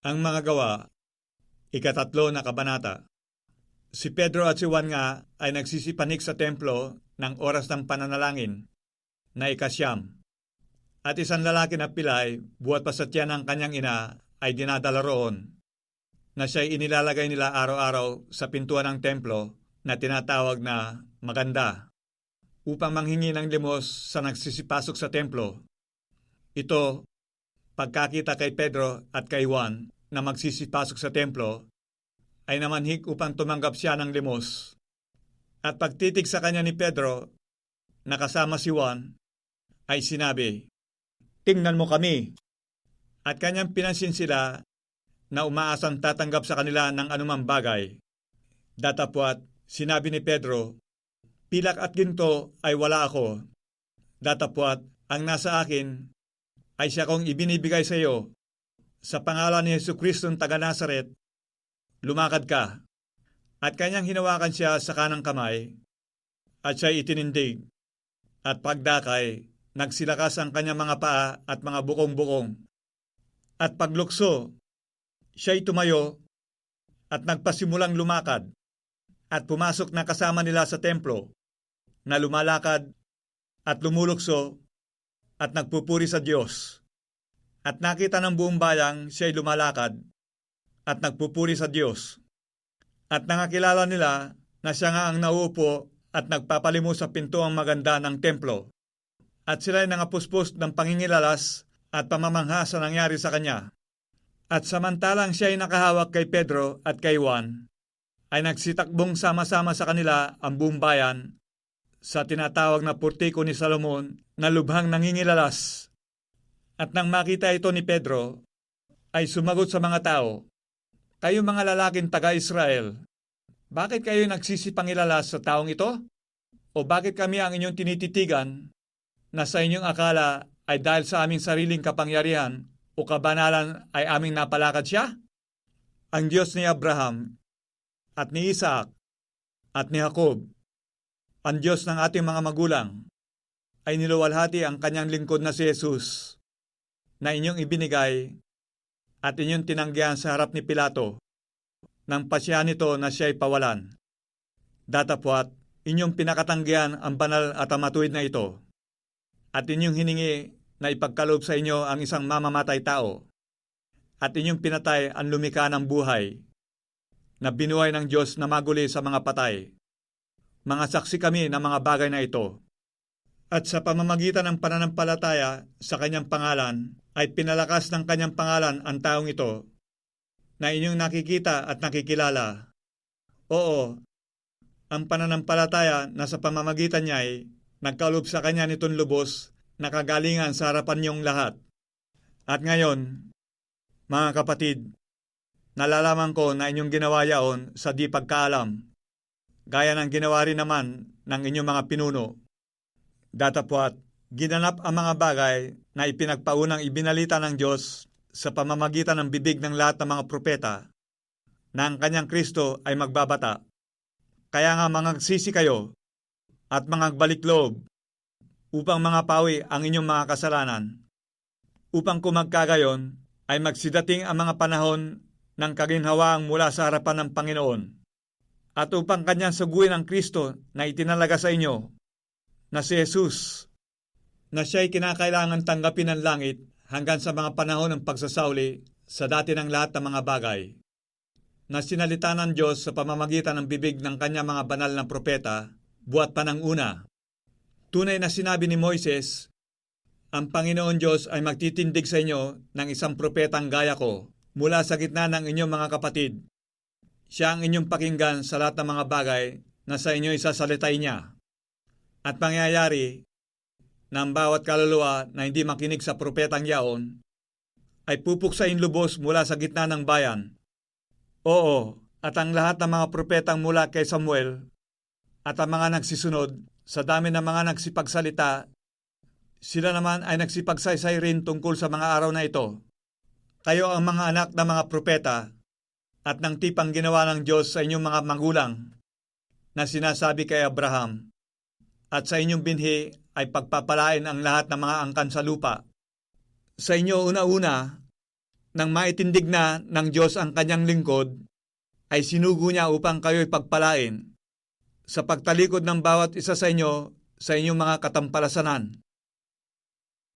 Ang mga gawa, ikatatlo na kabanata. Si Pedro at si Juan nga ay nagsisipanik sa templo ng oras ng pananalangin na ikasyam. At isang lalaki na pilay, buhat pa sa tiyan ng kanyang ina, ay dinadala roon, na siya'y inilalagay nila araw-araw sa pintuan ng templo na tinatawag na maganda, upang manghingi ng limos sa nagsisipasok sa templo. Ito, pagkakita kay Pedro at kay Juan na magsisipasok sa templo, ay namanhik upang tumanggap siya ng limos. At pagtitig sa kanya ni Pedro, nakasama si Juan, ay sinabi, Tingnan mo kami. At kanyang pinansin sila na umaasang tatanggap sa kanila ng anumang bagay. Datapwat, sinabi ni Pedro, Pilak at ginto ay wala ako. Datapwat, ang nasa akin ay siya kong ibinibigay sa iyo. Sa pangalan ni Yesu Kristong taga Nazaret, lumakad ka. At kanyang hinawakan siya sa kanang kamay, at siya itinindig. At pagdakay, nagsilakas ang kanyang mga paa at mga bukong-bukong. At paglukso, siya'y tumayo at nagpasimulang lumakad at pumasok na kasama nila sa templo na lumalakad at lumulukso at nagpupuri sa Diyos. At nakita ng buong bayang siya'y lumalakad at nagpupuri sa Diyos. At nangakilala nila na siya nga ang nauupo at nagpapalimo sa pintuang maganda ng templo at sila'y nangapuspos ng pangingilalas at pamamangha sa nangyari sa kanya. At samantalang siya'y nakahawak kay Pedro at kay Juan, ay nagsitakbong sama-sama sa kanila ang buong bayan sa tinatawag na portiko ni Salomon na lubhang nangingilalas. At nang makita ito ni Pedro, ay sumagot sa mga tao, Kayo mga lalaking taga-Israel, bakit kayo nagsisipangilalas sa taong ito? O bakit kami ang inyong tinititigan na sa inyong akala ay dahil sa aming sariling kapangyarihan o kabanalan ay aming napalakad siya? Ang Diyos ni Abraham at ni Isaac at ni Jacob, ang Diyos ng ating mga magulang, ay niluwalhati ang kanyang lingkod na si Jesus na inyong ibinigay at inyong tinanggihan sa harap ni Pilato nang pasya nito na siya'y pawalan. Datapwat, inyong pinakatanggihan ang banal at amatuwid na ito at inyong hiningi na ipagkalob sa inyo ang isang mamamatay tao at inyong pinatay ang lumika ng buhay na binuhay ng Diyos na maguli sa mga patay. Mga saksi kami ng mga bagay na ito. At sa pamamagitan ng pananampalataya sa kanyang pangalan, ay pinalakas ng kanyang pangalan ang taong ito na inyong nakikita at nakikilala. Oo, ang pananampalataya na sa pamamagitan niya ay nagkalob sa kanya nitong lubos na kagalingan sa harapan niyong lahat. At ngayon, mga kapatid, nalalaman ko na inyong ginawa yaon sa di pagkaalam, gaya ng ginawa rin naman ng inyong mga pinuno. Datapwat, ginanap ang mga bagay na ipinagpaunang ibinalita ng Diyos sa pamamagitan ng bibig ng lahat ng mga propeta na ang kanyang Kristo ay magbabata. Kaya nga mga sisi kayo at mga balikloob upang mga pawi ang inyong mga kasalanan. Upang kumagkagayon ay magsidating ang mga panahon ng kaginhawaang mula sa harapan ng Panginoon at upang kanyang suguin ang Kristo na itinalaga sa inyo na si Jesus na siya'y kinakailangan tanggapin ng langit hanggang sa mga panahon ng pagsasauli sa dati ng lahat ng mga bagay na sinalita ng Diyos sa pamamagitan ng bibig ng kanya mga banal na propeta buat pa ng una. Tunay na sinabi ni Moises, ang Panginoon Diyos ay magtitindig sa inyo ng isang propetang gaya ko mula sa gitna ng inyong mga kapatid. Siya ang inyong pakinggan sa lahat ng mga bagay na sa inyo isasalitay niya. At mangyayari na ang bawat kaluluwa na hindi makinig sa propetang yaon ay pupuksain lubos mula sa gitna ng bayan. Oo, at ang lahat ng mga propetang mula kay Samuel at ang mga nagsisunod sa dami ng mga nagsipagsalita, sila naman ay nagsipagsaysay rin tungkol sa mga araw na ito. Kayo ang mga anak ng mga propeta at ng tipang ginawa ng Diyos sa inyong mga magulang na sinasabi kay Abraham, at sa inyong binhi ay pagpapalain ang lahat ng mga angkan sa lupa. Sa inyo una-una nang maitindig na ng Diyos ang kanyang lingkod, ay sinugo niya upang kayo'y pagpalain sa pagtalikod ng bawat isa sa inyo sa inyong mga katampalasanan.